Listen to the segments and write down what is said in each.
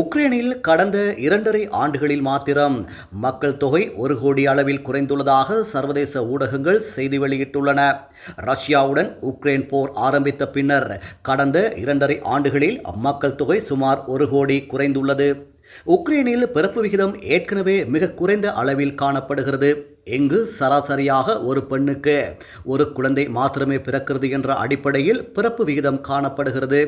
உக்ரைனில் கடந்த இரண்டரை ஆண்டுகளில் மாத்திரம் மக்கள் தொகை ஒரு கோடி அளவில் குறைந்துள்ளதாக சர்வதேச ஊடகங்கள் செய்தி வெளியிட்டுள்ளன. ரஷ்யாவுடன் உக்ரைன் போர் ஆரம்பித்த பின்னர் கடந்த இரண்டரை ஆண்டுகளில் மக்கள் தொகை சுமார் ஒரு கோடி குறைந்துள்ளது. உக்ரைனில் பிறப்பு விகிதம் ஏற்கனவே மிக குறைந்த அளவில் காணப்படுகிறது. இங்கு சராசரியாக ஒரு பெண்ணுக்கு ஒரு குழந்தை மாத்திரமே பிறக்கிறது என்ற அடிப்படையில் பிறப்பு விகிதம் காணப்படுகிறது.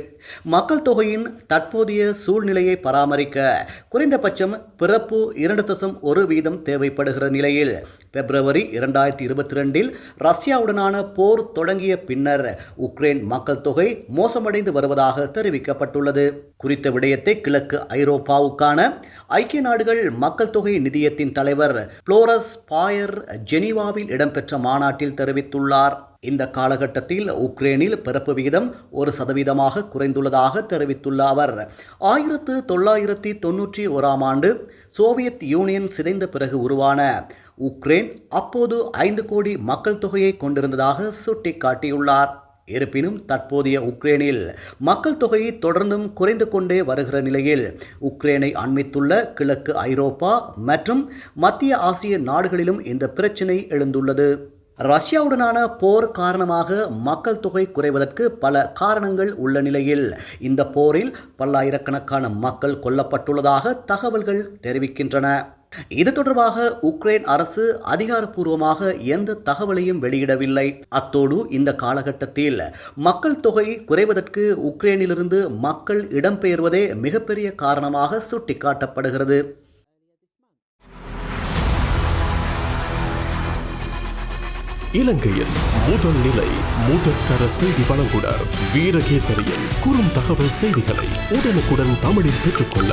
மக்கள் தொகையின் தற்போதைய சூழ்நிலையை பராமரிக்க குறைந்தபட்சம் பிறப்பு இரண்டு தசம் ஒரு வீதம் தேவைப்படுகிற நிலையில் பிப்ரவரி இரண்டாயிரத்தி இருபத்தி ரெண்டில் ரஷ்யாவுடனான போர் தொடங்கிய பின்னர் உக்ரைன் மக்கள் தொகை மோசமடைந்து வருவதாக தெரிவிக்கப்பட்டுள்ளது. குறித்த விடயத்தை கிழக்கு ஐரோப்பாவுக்கான ஐக்கிய நாடுகள் மக்கள் தொகை நிதியத்தின் தலைவர் புளோரஸ் பாயர் ஜெனீவாவில் இடம்பெற்ற மாநாட்டில் தெரிவித்துள்ளார். இந்த காலகட்டத்தில் உக்ரைனில் பிறப்பு விகிதம் ஒரு சதவீதமாக குறைந்துள்ளதாக தெரிவித்துள்ள அவர் ஆயிரத்து தொள்ளாயிரத்தி தொன்னூற்றி ஓராம் ஆண்டு சோவியத் யூனியன் சிதைந்த பிறகு உருவான உக்ரைன் அப்போது ஐந்து கோடி மக்கள் தொகையை கொண்டிருந்ததாக சுட்டிக்காட்டியுள்ளார். இருப்பினும் தற்போதைய உக்ரைனில் மக்கள் தொகை தொடர்ந்தும் குறைந்து கொண்டே வருகிற நிலையில் உக்ரைனை அண்மித்துள்ள கிழக்கு ஐரோப்பா மற்றும் மத்திய ஆசிய நாடுகளிலும் இந்த பிரச்சினை எழுந்துள்ளது. ரஷ்யாவுடனான போர் காரணமாக மக்கள் தொகை குறைவதற்கு பல காரணங்கள் உள்ள நிலையில் இந்த போரில் பல்லாயிரக்கணக்கான மக்கள் கொல்லப்பட்டுள்ளதாக தகவல்கள் தெரிவிக்கின்றன. இது தொடர்பாக உக்ரைன் அரசு அதிகாரப்பூர்வமாக எந்த தகவலையும் வெளியிடவில்லை. அத்தோடு இந்த காலகட்டத்தில் மக்கள் தொகை குறைவதற்கு உக்ரைனிலிருந்து மக்கள் இடம்பெயர்வதே மிகப்பெரிய காரணமாக சுட்டிக்காட்டப்படுகிறது. இலங்கையில் முதல் நிலை முதற்கர செய்தி வழங்குனர் வீரகேசரியின் குறும் தகவல் செய்திகளை உடனுக்குடன் தமிழில் பெற்றுக்கொள்ள